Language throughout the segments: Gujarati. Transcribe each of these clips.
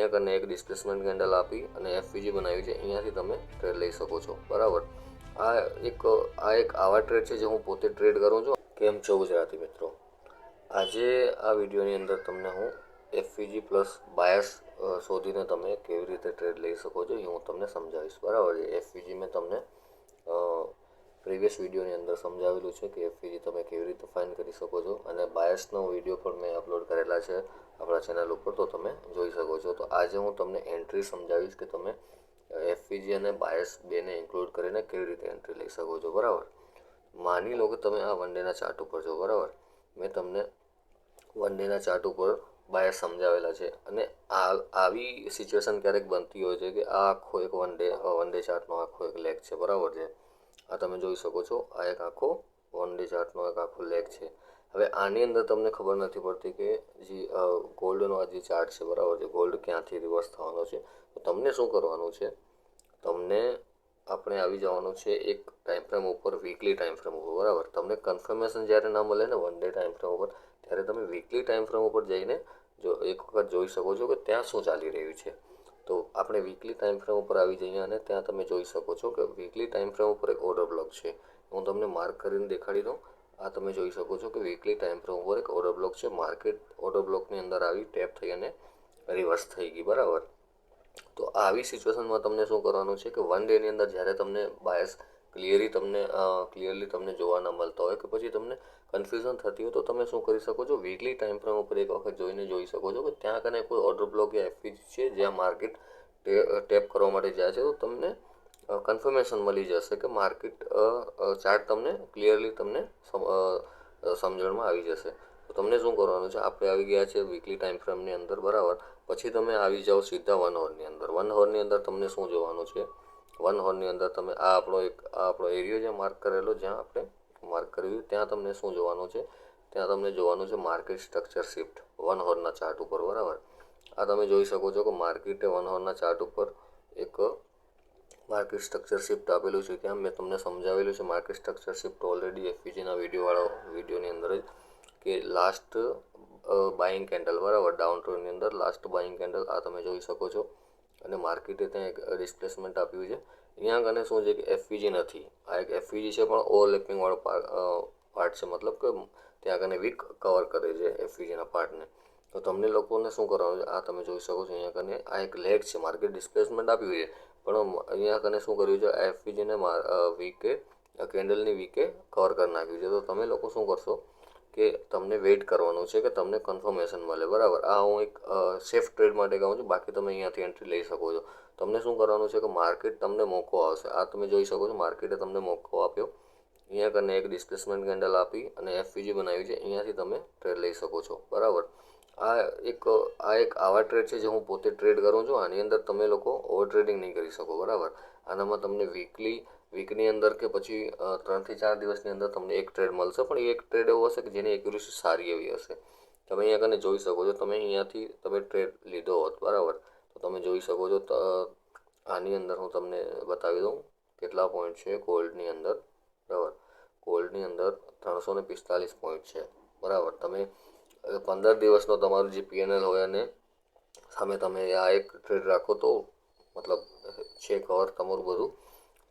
અહીંયા કને એક ડિસ્પ્લેસમેન્ટ કેન્ડલ આપી અને એફપીજી બનાવી છે. અહીંયાથી તમે ટ્રેડ લઈ શકો છો. બરાબર? આ એક આ એક આવા ટ્રેડ છે જે હું પોતે ટ્રેડ કરું છું. કેમ છો ગુજરાતી મિત્રો? આજે આ વિડીયોની અંદર તમને હું એફપીજી પ્લસ બાયસ શોધીને તમે કેવી રીતે ટ્રેડ લઈ શકો છો એ હું તમને સમજાવીશ. બરાબર છે? એફપીજી મેં તમને પ્રીવિયસ વિડીયોની અંદર સમજાવેલું છે કે એફપીજી તમે કેવી રીતે ફાઇન કરી શકો છો અને બાયસનો વીડિયો પણ મેં અપલોડ કરેલા છે આપણા ચેનલ ઉપર, તો તમે જોઈ શકો છો. તો આજે હું તમને એન્ટ્રી સમજાવીશ કે તમે એફપીજી અને બાયસ બેને ઇન્ક્લુડ કરીને કેવી રીતે એન્ટ્રી લઈ શકો છો, બરાબર? માની લો કે તમે આ વન ડેના ચાર્ટ ઉપર છો, બરાબર? મેં તમને વન ડેના ચાર્ટ ઉપર બાયસ સમજાવેલા છે અને આ, આવી સિચ્યુએશન ક્યારેક બનતી હોય છે કે આ આખો એક વન ડે વન ડે ચાર્ટનો આખો એક લેગ છે, બરાબર છે? આ તમે જોઈ શકો છો, આ એક આખો વન ડે ચાર્ટનો એક આખો લેગ છે. હવે આની અંદર તમને ખબર નથી પડતી કે જે ગોલ્ડનો આ જે ચાર્ટ છે, બરાબર છે, ગોલ્ડ ક્યાંથી રિવર્સ થવાનો છે. તો તમને શું કરવાનું છે? તમને આપણે આવી જવાનું છે એક ટાઈમ ફ્રેમ ઉપર વીકલી ટાઈમ ફ્રેમ ઉપર, બરાબર? તમને કન્ફર્મેશન જ્યારે ના મળે ને વન ડે ટાઈમ ફ્રેમ ઉપર, ત્યારે તમે વીકલી ટાઈમ ફ્રેમ ઉપર જઈને જો એક વખત જોઈ શકો છો કે ત્યાં શું ચાલી રહ્યું છે. તો આપણે વીકલી ટાઈમ ફ્રેમ ઉપર આવી જઈએ અને ત્યાં તમે જોઈ શકો છો કે વીકલી ટાઈમ ફ્રેમ ઉપર એક ઓર્ડર બ્લોક છે. હું તમને માર્ક કરીને દેખાડી દઉં. આ તમે જોઈ શકો છો કે વીકલી ટાઈમ ફ્રેમ ઉપર એક ઓર્ડર બ્લોક છે. માર્કેટ ઓર્ડર બ્લોકની અંદર આવી ટેપ થઈ અને રિવર્સ થઈ ગઈ, બરાબર? તો આવી સિચ્યુએશનમાં તમને શું કરવાનું છે કે વન ડેની અંદર જ્યારે તમને બાયસ ક્લિયરી તમને ક્લિયરલી તમને જોવા ન મળતા હોય કે પછી તમને કન્ફ્યુઝન થતી હોય તો તમે શું કરી શકો છો? વીકલી ટાઈમ ફ્રેમ ઉપર એક વખત જોઈને જોઈ શકો છો કે ત્યાં કને કોઈ ઓર્ડર બ્લોક યા એફપી છે જ્યાં માર્કેટ ટેપ કરવા માટે જાય છે તો તમને કન્ફર્મેશન મળી જશે કે માર્કેટ ચાર્ટ તમને ક્લિયરલી તમને સમજણમાં આવી જશે. તો તમને શું કરવાનું છે? આપણે આવી ગયા છે વીકલી ટાઈમ ફ્રેમની અંદર બરાબર. પછી તમે આવી જાઓ સીધા વન અવરની અંદર. વન અવરની અંદર તમને શું જોવાનું છે? વન હોરની અંદર તમે આ આપણો એક, આ આપણો એરિયો જે માર્ક કરેલો જ્યાં આપણે માર્ક કર્યું ત્યાં તમને શું જોવાનું છે? ત્યાં તમને જોવાનું છે માર્કેટ સ્ટ્રક્ચર શિફ્ટ વન હોરના ચાર્ટ ઉપર, બરાબર? આ તમે જોઈ શકો છો કે માર્કેટે વન હોરના ચાર્ટ ઉપર એક માર્કેટ સ્ટ્રક્ચર શિફ્ટ આપેલું છે. ત્યાં મેં તમને સમજાવેલું છે માર્કેટ સ્ટ્રક્ચર શિફ્ટ ઓલરેડી એફપીજીના વિડીયોવાળો વિડીયોની અંદર જ કે લાસ્ટ બાઇંગ કેન્ડલ બરાબર? ડાઉન ટ્રેનની અંદર લાસ્ટ બાઇંગ કેન્ડલ આ તમે જોઈ શકો છો. અને માર્કેટે ત્યાં એક ડિસ્પ્લેસમેન્ટ આપ્યું છે. અહીંયા કને શું છે કે એફવીજી નથી. આ એક એફવીજી છે પણ ઓવરલેપિંગવાળો પાર્ટ છે. મતલબ કે ત્યાં કને વીક કવર કરે છે એફવીજીના પાર્ટને તો તમને લોકોને શું કરવાનું છે? આ તમે જોઈ શકો છો અહીંયા કને આ એક લેગ છે. માર્કેટ ડિસ્પ્લેસમેન્ટ આપ્યું છે. પણ અહીંયા કને શું કર્યું છે? એફવીજીને વીકે કેન્ડલની વીકે કવર કરી નાખ્યું છે. તો તમે લોકો શું કરશો? કે તમને વેઇટ કરવાનું છે કે તમને કન્ફર્મેશન મળે, બરાબર? આ હું એક સેફ ટ્રેડ માટે કહું છું, બાકી તમે અહીંયાથી એન્ટ્રી લઈ શકો છો. તમને શું કરવાનું છે કે માર્કેટ તમને મોકો આવશે. આ તમે જોઈ શકો છો માર્કેટે તમને મોકો આપ્યો. અહીંયા કરીને એક ડિસ્પ્લેસમેન્ટ કેન્ડલ આપી અને એફપીજી બનાવી છે. અહીંયાથી તમે ટ્રેડ લઈ શકો છો. બરાબર? આ એક આ એક આવા ટ્રેડ છે જે હું પોતે ટ્રેડ કરું છું. આની અંદર તમે લોકો ઓવર ટ્રેડિંગ નહીં કરી શકો. બરાબર? આનામાં તમને વીકલી વીકની અંદર કે પછી ત્રણથી ચાર દિવસની અંદર તમને એક ટ્રેડ મળશે. પણ એ એક ટ્રેડ એવો હશે કે જેની એક્યુરેસી સારી એવી હશે. તમે અહીંયા કને જોઈ શકો છો, તમે અહીંયાથી તમે ટ્રેડ લીધો હોત, બરાબર? તો તમે જોઈ શકો છો આની અંદર હું તમને બતાવી દઉં કેટલા પોઈન્ટ છે ગોલ્ડની અંદર, બરાબર? ગોલ્ડની અંદર ત્રણસો ને પિસ્તાલીસ પોઈન્ટ છે, બરાબર? તમે પંદર દિવસનો તમારું જે પીએનએલ હોય અને સામે તમે આ એક ટ્રેડ રાખો તો મતલબ છે કવર તમારું બધું.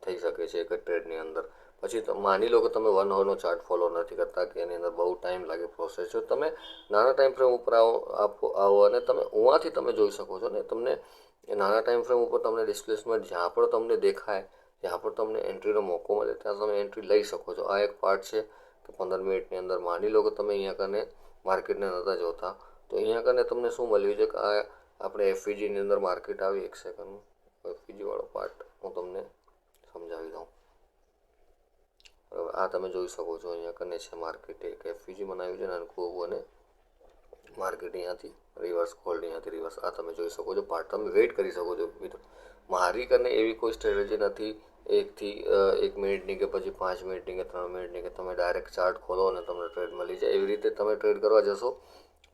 થઈ શકે છે એક ટ્રેડની અંદર. પછી માની લો કે તમે વન અવરનો ચાર્ટ ફોલો નથી કરતા, કે એની અંદર બહુ ટાઈમ લાગે પ્રોસેસ જો તમે નાના ટાઈમ ફ્રેમ ઉપર આવો આવો અને તમે ઉવાથી તમે જોઈ શકો છો ને, તમને એ નાના ટાઈમ ફ્રેમ ઉપર તમને ડિસ્પ્લેસમેન્ટ જ્યાં પણ તમને દેખાય, જ્યાં પણ તમને એન્ટ્રીનો મોકો મળે, ત્યાં તમે એન્ટ્રી લઈ શકો છો. આ એક પાર્ટ છે. કે પંદર મિનિટની અંદર માની લો કે તમે અહીંયા કને માર્કેટને નહોતા જોતા, તો અહીંયા કને તમને શું મળ્યું છે કે આ આપણે એફવીજીની અંદર માર્કેટ આવી એક સેકન્ડ એફવીજીવાળો પાર્ટ હું તમને સમજાવી દઉં બરાબર આ તમે જોઈ શકો છો, અહીંયા કને છે માર્કેટ એક એફવીજી બનાવ્યું છે નાનકું અને માર્કેટ અહીંયાથી રિવર્સ કોલ્ડ અહીંયાથી રિવર્સ આ તમે જોઈ શકો છો પાર્ટ તમે વેઇટ કરી શકો છો, મિત્રો. મારી કને એવી કોઈ સ્ટ્રેટેજી નથી, એકથી એક મિનિટની કે પછી પાંચ મિનિટની કે ત્રણ મિનિટની કે તમે ડાયરેક્ટ ચાર્ટ ખોલો અને તમને ટ્રેડ મળી જાય. એવી રીતે તમે ટ્રેડ કરવા જશો,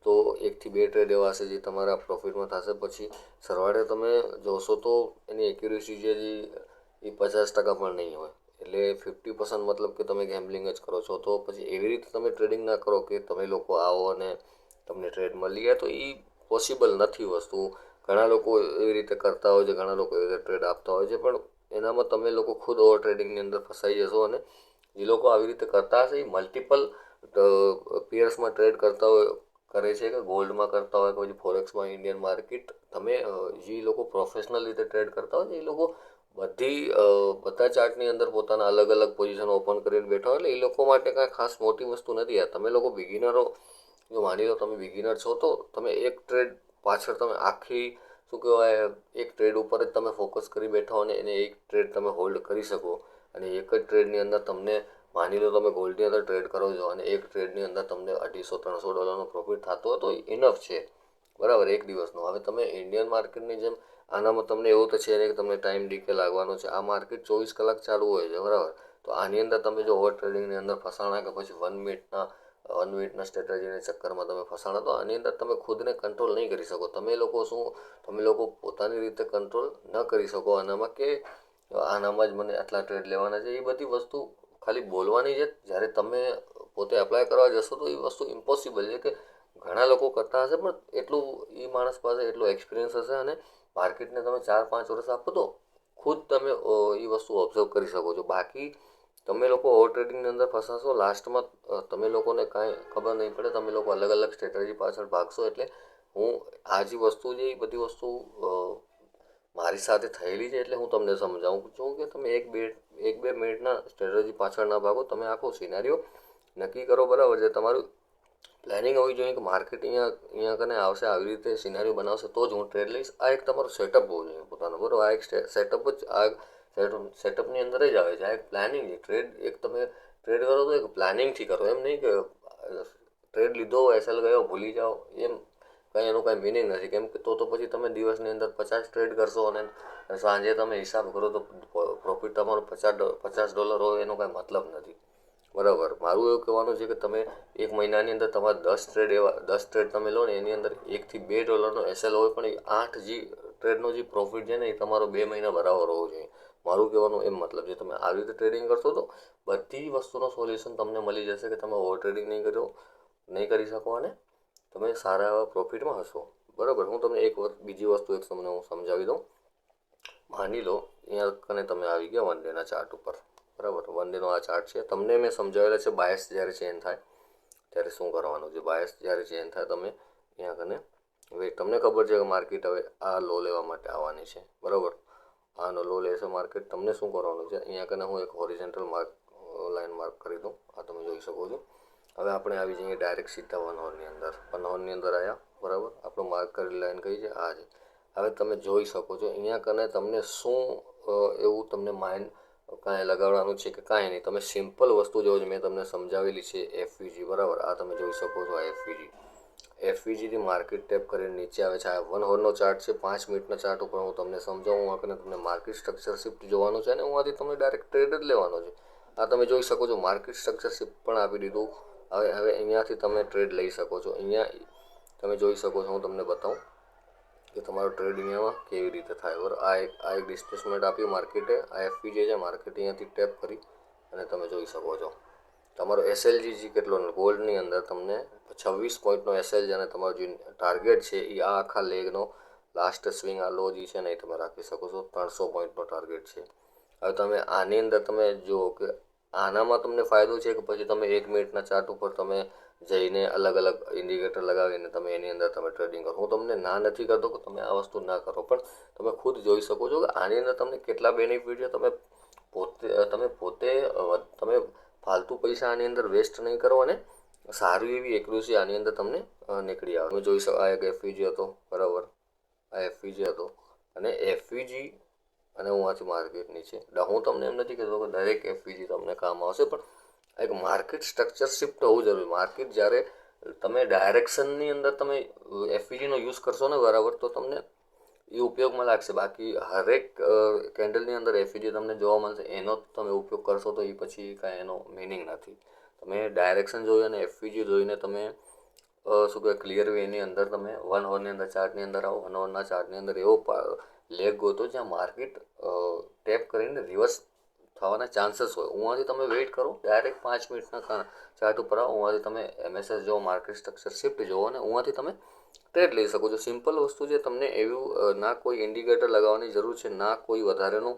તો એકથી બે ટ્રેડ એવા હશે જે તમારા પ્રોફિટમાં થશે. પછી સરવાળે તમે જોશો તો એની એક્યુરેસી જે એ પચાસ ટકા પણ નહીં હોય. એટલે ફિફ્ટી પર્સન્ટ મતલબ કે તમે ગેમ્બલિંગ જ કરો છો. તો પછી એવી રીતે તમે ટ્રેડિંગ ના કરો કે તમે લોકો આવો અને તમને ટ્રેડ મળી જાય. તો એ પોસિબલ નથી વસ્તુ. ઘણા લોકો એવી રીતે કરતા હોય છે, ઘણા લોકો એવી રીતે ટ્રેડ આપતા હોય છે, પણ એનામાં તમે લોકો ખુદ ઓવર ટ્રેડિંગની અંદર ફસાઈ જશો અને જે લોકો આવી રીતે કરતા હશે એ મલ્ટિપલ પિયર્સમાં ટ્રેડ કરતા હોય, કરે છે કે ગોલ્ડમાં કરતા હોય કે પછી ફોરેક્સમાં ઇન્ડિયન માર્કેટ તમે જે લોકો પ્રોફેશનલ રીતે ટ્રેડ કરતા હોય એ લોકો બધી બધા ચાર્ટની અંદર પોતાના અલગ અલગ પોઝિશન ઓપન કરીને બેઠા એટલે એ લોકો માટે કાંઈ ખાસ મોટી વસ્તુ નથી. આ તમે લોકો બિગિનરો જો માની લો તમે બિગિનર છો, તો તમે એક ટ્રેડ પાછળ તમે આખી, શું કહેવાય, એક ટ્રેડ ઉપર જ તમે ફોકસ કરી બેઠા અને એને એક ટ્રેડ તમે હોલ્ડ કરી શકો. અને એક જ ટ્રેડની અંદર તમને, માની લો તમે ગોલ્ડની અંદર ટ્રેડ કરો છો અને એક ટ્રેડની અંદર તમને અઢીસો, ત્રણસો ડોલરનો પ્રોફિટ થતો હોય, તો ઇનફ છે. બરાબર, એક દિવસનો. હવે તમે ઇન્ડિયન માર્કેટની જેમ આનામાં તમને એવું તો છે નહીં કે તમને ટાઈમ ડીકે લાગવાનો છે. આ માર્કેટ ચોવીસ કલાક ચાલુ હોય છે, બરાબર? તો આની અંદર તમે જો ઓવર ટ્રેડિંગની અંદર ફસાણા કે પછી વન મિનિટના વન મિનિટના સ્ટ્રેટેજીના ચક્કરમાં તમે ફસાણા, તો આની અંદર તમે ખુદને કંટ્રોલ નહીં કરી શકો. તમે લોકો શું, તમે લોકો પોતાની રીતે કંટ્રોલ ન કરી શકો આનામાં કે આનામાં જ મને આટલા ટ્રેડ લેવાના છે. એ બધી વસ્તુ ખાલી બોલવાની છે. જ્યારે તમે પોતે એપ્લાય કરવા જશો તો એ વસ્તુ ઇમ્પોસિબલ છે કે ઘણા લોકો કરતા હશે, પણ એટલું એ માણસ પાસે એટલો એક્સપિરિયન્સ હશે અને માર્કેટને તમે ચાર, પાંચ વર્ષ આપો તો ખુદ તમે એ વસ્તુ ઓબ્ઝર્વ કરી શકો છો. બાકી તમે લોકો ઓવર ટ્રેડિંગની અંદર ફસાશો લાસ્ટમાં તમે લોકોને કાંઈ ખબર નહીં પડે, તમે લોકો અલગ અલગ સ્ટ્રેટેજી પાછળ ભાગશો એટલે હું આ જે વસ્તુ છે, એ બધી વસ્તુ મારી સાથે થયેલી છે એટલે હું તમને સમજાવું છું કે તમે એક બે એક બે મિનિટના સ્ટ્રેટેજી પાછળ ના ભાગો, તમે આખો સિનારીઓ નક્કી કરો બરાબર. છે તમારું પ્લાનિંગ હોવી જોઈએ કે માર્કેટ અહીંયા અહીંયા કને આવશે, આવી રીતે સિનારીઓ બનાવશે, તો જ હું ટ્રેડ લઈશ. આ એક તમારું સેટઅપ હોવું જોઈએ પોતાનો, બરાબર? આ એક સેટઅપ જ આ સેટઅપની અંદર જ આવે છે. આ એક પ્લાનિંગ છે. ટ્રેડ એક તમે ટ્રેડ કરો તો એક પ્લાનિંગથી કરો. એમ નહીં કે ટ્રેડ લીધો એસએલ ગયો, ભૂલી જાઓ. એમ કંઈ એનું કાંઈ મિનિંગ નથી. કેમ કે તો તો પછી તમે દિવસની અંદર પચાસ ટ્રેડ કરશો અને સાંજે તમે હિસાબ કરો તો પ્રોફિટ તમારો પચાસ પચાસ ડોલર હોય એનો કાંઈ મતલબ નથી. બરાબર. મારું એવું કહેવાનું છે કે તમે એક મહિનાની અંદર તમારા દસ ટ્રેડ એવા, દસ ટ્રેડ તમે લો ને, એની અંદર એકથી બે ડોલરનો એસએલ હોય પણ એ આઠ જી ટ્રેડનો જે પ્રોફિટ છે ને, એ તમારો બે મહિના બરાબર હોવો જોઈએ. મારું કહેવાનું એમ મતલબ છે, તમે આવી રીતે ટ્રેડિંગ કરશો તો બધી વસ્તુનો સોલ્યુશન તમને મળી જશે કે તમે ઓવર ટ્રેડિંગ નહીં કરો, નહીં કરી શકો અને તમે સારા એવા પ્રોફિટમાં હશો. બરાબર. હું તમને એક વખત બીજી વસ્તુ એક તમને હું સમજાવી દઉં. માની લો, અહીંયા કને તમે આવી ગયા વન ડેના ચાર્ટ ઉપર. બરાબર વન ડેનો આ ચાર્ટ છે. તમને મેં સમજાવેલા છે બાયસ જ્યારે ચેન્જ થાય, ત્યારે શું કરવાનું? છે બાયસ જ્યારે ચેન્જ થાય, તમે અહીંયા કને હવે તમને ખબર છે કે માર્કેટ હવે આ લો લેવા માટે આવવાની છે. બરાબર? આનો લો લેશે માર્કેટ તમને શું કરવાનું છે? અહીંયા કને હું એક હોરિઝેન્ટલ માર્ક લાઈન માર્ક કરી દઉં. આ તમે જોઈ શકો છો. હવે આપણે આવી જઈએ ડાયરેક્ટ સીધા વન હોરની અંદર. વન હોરની અંદર આવ્યા બરાબર? આપણો માર્ક કરેલી લાઈન કઈ છે? આ છે. હવે તમે જોઈ શકો છો, અહીંયા કને તમને શું એવું તમને માઇન્ડ કાંઈ લગાવવાનું છે કે કાંઈ નહીં. તમે સિમ્પલ વસ્તુ જો મેં તમને સમજાવેલી છે એફવીજી બરાબર? આ તમે જોઈ શકો છો આ એફવીજી એફવીજીથી માર્કેટ ટેપ કરીને નીચે આવે છે. આ વન હોરનો ચાર્ટ છે. પાંચ મિનિટના ચાર્ટ ઉપર હું તમને સમજાવું. આ તમને માર્કેટ સ્ટ્રક્ચર શિફ્ટ જોવાનું છે અને હું આથી તમને ડાયરેક્ટ ટ્રેડ જ લેવાનો છે. આ તમે જોઈ શકો છો માર્કેટ સ્ટ્રક્ચર શિફ્ટ પણ આપી દીધું. હવે હવે અહીંયાથી તમે ટ્રેડ લઈ શકો છો. અહીંયા તમે જોઈ શકો છો હું તમને બતાવું. કે તમારો ટ્રેડ એમાં કેવી રીતે થાય? બરાબર. આ એક આ એક ડિસ્પ્લેસમેન્ટ આપ્યું માર્કેટે આ એફપી જે છે. માર્કેટ અહીંયાથી ટેપ કરી અને તમે જોઈ શકો છો. તમારો એસએલજી કેટલો ગોલ્ડની અંદર તમને છવ્વીસ પોઈન્ટનો એસએલ અને તમારો જે ટાર્ગેટ છે એ આ આખા લેગનો લાસ્ટ સ્વિંગ આ લો જે છે ને એ તમે રાખી શકો છો. ત્રણસો પોઈન્ટનો ટાર્ગેટ છે. હવે તમે આની અંદર તમે જુઓ કે આનામાં તમને ફાયદો છે કે પછી તમે એક મિનિટના ચાર્ટ ઉપર તમે જઈને અલગ અલગ ઇન્ડિકેટર લગાવીને તમે એની અંદર તમે ટ્રેડિંગ કરો. હું તમને ના નથી કરતો કે તમે આ વસ્તુ ના કરો, પણ તમે ખુદ જોઈ શકો છો કે આની અંદર તમને કેટલા બેનિફિટ છે. તમે પોતે તમે પોતે તમે ફાલતુ પૈસા આની અંદર વેસ્ટ નહીં કરો અને સારી એવી એક્યુરસી આની અંદર તમને નીકળી આવે. તમે જોઈ શકો, આ એક એફવીજી હતો, બરાબર? આ એફવીજી હતો અને એફવીજી અને હું આથી માર્કેટની છે. હું તમને એમ નથી કહેતો કે દરેક એફવીજી તમને કામ આવશે, પણ એક માર્કેટ સ્ટ્રક્ચર શિફ્ટ હોવું જરૂરી. માર્કેટ જ્યારે તમે ડાયરેક્શનની અંદર તમે એફપીજીનો યુઝ કરશો ને બરાબર, તો તમને એ ઉપયોગમાં લાગશે. બાકી હરેક કેન્ડલની અંદર એફપીજી તમને જોવા મળશે. એનો તમે ઉપયોગ કરશો તો એ પછી કાંઈ એનો મિનિંગ નથી. તમે ડાયરેક્શન જોઈ અને એફપીજી જોઈને તમે શું કહેવાય ક્લિયર વેની અંદર તમે વન અવરની અંદર ચાર્ટની અંદર આવો વન અવરના ચાર્ટની અંદર એવો લેગ ગોતો જ્યાં માર્કેટ ટેપ કરીને રિવર્સ થવાના ચાન્સીસ હોય. ઉવાથી તમે વેઇટ કરો. ડાયરેક્ટ પાંચ મિનિટના ચાર્ટ ઉપર આવો. ઉવાથી તમે એમએસએસ જો માર્કેટ સ્ટ્રક્ચર શિફ્ટ જુઓ અને ઉવાથી તમે ટ્રેડ લઈ શકો છો. સિમ્પલ વસ્તુ છે, તમને એવું ના કોઈ ઇન્ડિકેટર લગાવવાની જરૂર છે, ના કોઈ વધારેનું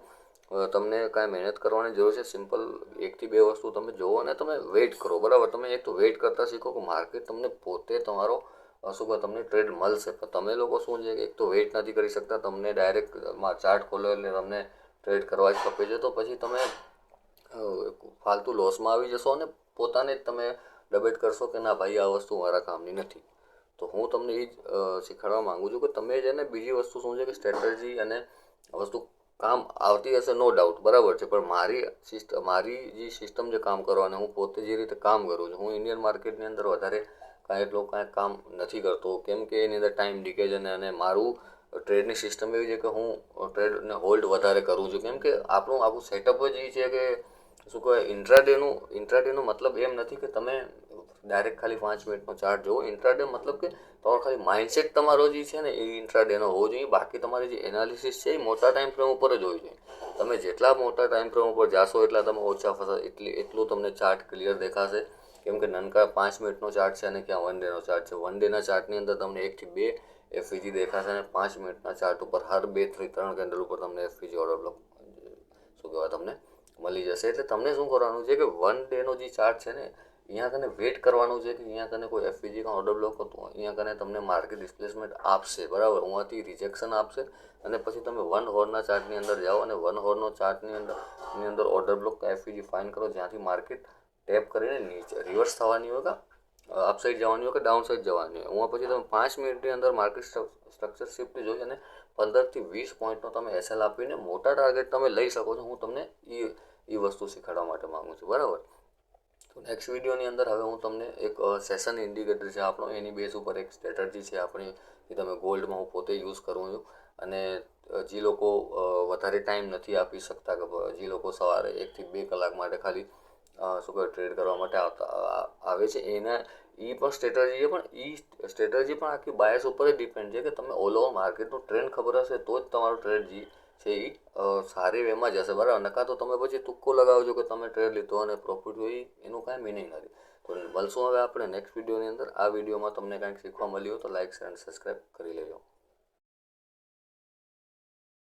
તમને કાંઈ મહેનત કરવાની જરૂર છે. સિમ્પલ એકથી બે વસ્તુ તમે જુઓ અને તમે વેઇટ કરો. બરાબર? તમે એક તો વેઇટ કરતાં શીખો કે માર્કેટ તમને પોતે તમારો શું કહો તમને ટ્રેડ મળશે. પણ તમે લોકો શું છે કે એક તો વેઇટ નથી કરી શકતા. તમને ડાયરેક્ટ ચાર્ટ ખોલો એટલે તમને ટ્રેડ કરવા જ ખપે છે તો પછી તમે ફાલતુ લોસમાં આવી જશો અને પોતાને જ તમે ડબેટ કરશો કે ના ભાઈ, આ વસ્તુ મારા કામની નથી. તો હું તમને એ જ શીખવાડવા માગું છું કે તમે જ ને બીજી વસ્તુ શું છે કે સ્ટ્રેટર્જી અને વસ્તુ કામ આવતી હશે નો ડાઉટ બરાબર છે. પણ મારી સિસ્ટમ મારી જે સિસ્ટમ જે કામ કરવાની, હું પોતે જે રીતે કામ કરું છું, હું ઇન્ડિયન માર્કેટની અંદર વધારે કાંઈ એટલું કાંઈ કામ નથી કરતો. કેમ કે એની અંદર ટાઈમ ડીકે અને મારું ટ્રેડની સિસ્ટમ એવી છે કે હું ટ્રેડને હોલ્ડ વધારે કરું છું. કેમ કે આપણું આખું સેટઅપ જ એ છે કે શું કહેવાય ઇન્ટ્રાડેનું ઇન્ટ્રાડેનો મતલબ એમ નથી કે તમે ડાયરેક્ટ ખાલી પાંચ મિનિટનો ચાર્ટ જોવો ઇન્ટ્રાડે મતલબ કે તમારો ખાલી માઇન્ડસેટ તમારો જે છે ને એ ઇન્ટ્રાડેનો હોવો જોઈએ. બાકી તમારી જે એનાલિસિસ છે એ મોટા ટાઈમ ફ્રેમ ઉપર જ હોવી જોઈએ. તમે જેટલા મોટા ટાઈમ ફ્રેમ ઉપર જાશો, એટલા તમે ઓછા ફસા, એટલી, એટલું તમને ચાર્ટ ક્લિયર દેખાશે. કેમ કે નનકા પાંચ મિનિટનો ચાર્ટ છે અને ક્યાં વન ડેનો ચાર્ટ છે. વન ડેના ચાર્ટની અંદર તમને એકથી બે એફઈજી દેખાશે અને પાંચ મિનિટના ચાર્ટ ઉપર હર બેથી ત્રણ કેન્ડલ ઉપર તમને એફઈજી ઓર્ડર બ્લોક શું કહેવાય તમને, મળી જશે. એટલે તમને શું કરવાનું છે કે વન ડેનો જે ચાર્ટ છે ને, અહીંયા કને વેટ કરવાનું છે કે અહીંયા કને કોઈ એફપીજી કાં ઓર્ડર બ્લોક હતું, અહીંયા કને તમને માર્કેટ ડિસ્પ્લેસમેન્ટ આપશે, બરાબર? ઉहाँથી રિજેક્શન આપશે અને પછી તમે વન હોરના ચાર્ટની અંદર જાઓ અને વન હોરનો ચાર્ટની અંદર, ની અંદર ઓર્ડર બ્લોક એફપીજી ફાઇન કરો, જ્યાંથી માર્કેટ ટેપ કરીને નીચે રિવર્સ થવાની હોય કા અપસાઇડ જવાની હોય કે ડાઉન સાઇડ જવાની હોય? હું પછી તમે પાંચ મિનિટની અંદર માર્કેટ સ્ટ્રક્ચર શિફ્ટ જોઈ અને પંદરથી વીસ પોઈન્ટનો તમે એસએલ આપીને મોટા ટાર્ગેટ તમે લઈ શકો છો. હું તમને એ એ વસ્તુ શીખવાડવા માટે માગું છું. બરાબર? તો નેક્સ્ટ વિડીયોની અંદર હવે હું તમને એક સેશન ઇન્ડિકેટર છે આપણો. એની બેઝ ઉપર એક સ્ટ્રેટર્જી છે આપણી, એ તમે ગોલ્ડમાં હું પોતે યુઝ કરું છું. અને જે લોકો વધારે ટાઈમ નથી આપી શકતા, કે જે લોકો સવારે એકથી બે કલાક માટે ખાલી શું કહેવાય ટ્રેડ કરવા માટે આવતા આવે છે. એના એ પણ સ્ટ્રેટર્જી પણ, એ સ્ટ્રેટર્જી પણ આખી બાયસ ઉપર જ ડિપેન્ડ છે કે તમે ઓલ ઓવર માર્કેટનું ટ્રેન્ડ ખબર હશે તો જ તમારો ટ્રેડ જે છે એ સારી વેમાં જશે, બરાબર? નકા તો તમે પછી તુક્કો લગાવજો કે તમે ટ્રેડ લીધો અને પ્રોફિટ હોય એનું કાંઈ મિનિંગ નથી. તો મળશું હવે આપણે નેક્સ્ટ વિડીયોની અંદર. આ વિડીયોમાં તમને કાંઈક શીખવા મળ્યું તો લાઇક શેર અને સબસ્ક્રાઈબ કરી લેજો.